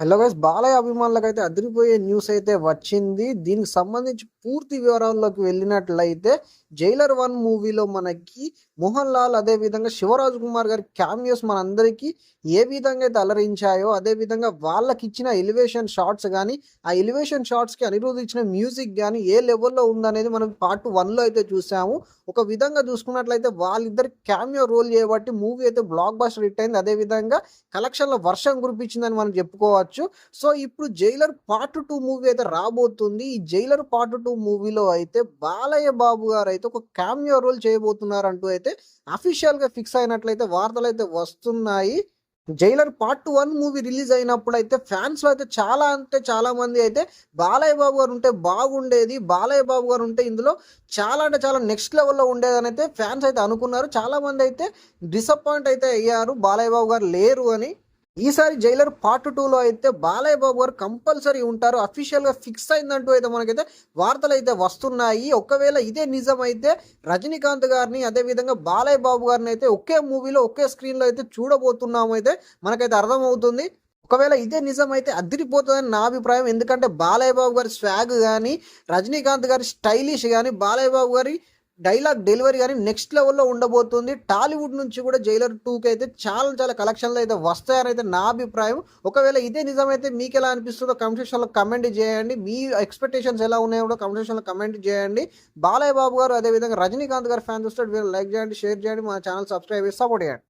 Hello guys Balayya అభిమానులకు అయితే అదిరిపోయే న్యూస్ అయితే వచ్చింది. దీనికి సంబంధించి పూర్తి వివరాల్లోకి వెళ్ళినట్లయితే జైలర్ వన్ మూవీలో మనకి మోహన్ లాల్ అదే విధంగా శివరాజ్ కుమార్ గారి క్యామియోస్ మనందరికీ ఏ విధంగా అయితే అలరించాయో అదే విధంగా వాళ్ళకి ఇచ్చిన ఎలివేషన్ షార్ట్స్ కానీ ఆ ఎలివేషన్ షార్ట్స్కి అనిరుద్ధ్ ఇచ్చిన మ్యూజిక్ కానీ ఏ లెవెల్లో ఉందనేది మనం పార్ట్ వన్లో అయితే చూసాము. ఒక విధంగా చూసుకున్నట్లయితే వాళ్ళిద్దరు క్యామియో రోల్ చేయబట్టి మూవీ అయితే బ్లాక్ బస్టర్ హిట్ అయింది. అదే విధంగా కలెక్షన్లో వర్షం కురిపించిందని మనం చెప్పుకోవచ్చు. సో ఇప్పుడు జైలర్ పార్ట్ టూ మూవీ అయితే రాబోతుంది. ఈ జైలర్ పార్ట్ టూ మూవీలో అయితే బాలయ్య బాబు గారు అయితే ఒక క్యామియో రోల్ చేయబోతున్నారు అంటూ అయితే అఫీషియల్గా ఫిక్స్ అయినట్లయితే వార్తలు అయితే వస్తున్నాయి. Jailer part one movie release అయినప్పుడు అయితే ఫ్యాన్స్లో అయితే చాలా అంటే చాలా మంది అయితే బాలయ్య బాబు గారు ఉంటే బాగుండేది బాలయ్య బాబు గారు ఉంటే ఇందులో చాలా అంటే చాలా నెక్స్ట్ లెవెల్లో ఉండేదని అయితే ఫ్యాన్స్ అయితే అనుకున్నారు. చాలా మంది అయితే డిసప్పాయింట్ అయితే అయ్యారు బాలయ్య బాబు గారు లేరు అని. ఈసారి జైలర్ పార్ట్ టూలో అయితే బాలయ్య బాబు గారు కంపల్సరీ ఉంటారు. అఫీషియల్గా ఫిక్స్ అయిందంటూ అయితే మనకైతే వార్తలు అయితే వస్తున్నాయి. ఒకవేళ ఇదే నిజం అయితే రజనీకాంత్ గారిని అదేవిధంగా బాలయ్య బాబు గారిని అయితే ఒకే మూవీలో ఒకే స్క్రీన్లో అయితే చూడబోతున్నాము అయితే మనకైతే అర్థమవుతుంది. ఒకవేళ ఇదే నిజం అయితే అదిరిపోతుందని నా అభిప్రాయం. ఎందుకంటే బాలయ్య బాబు గారి స్వాగ్ కానీ రజనీకాంత్ గారి స్టైలిష్ కానీ బాలయ్య బాబు గారి డైలాగ్ డెలివరీ కానీ నెక్స్ట్ లెవెల్లో ఉండబోతుంది. టాలీవుడ్ నుంచి కూడా జైలర్ టూకి అయితే చాలా చాలా కలెక్షన్లు అయితే వస్తాయని అయితే నా అభిప్రాయం. ఒకవేళ ఇదే నిజమైతే మీకు ఎలా అనిపిస్తుందో కమెంట్ సెక్షన్లో కమెంట్ చేయండి. మీ ఎక్స్పెక్టేషన్స్ ఎలా ఉన్నాయో కూడా కమెంట్ సెక్షన్లో కమెంట్ చేయండి. బాలయ్య బాబు గారు అదేవిధంగా రజనీకాంత్ గారు ఫ్యాన్స్ వస్తే వీళ్ళు లైక్ చేయండి షేర్ చేయండి మా ఛానల్ సబ్స్క్రైబ్ చేసి సపోర్ట్ చేయండి.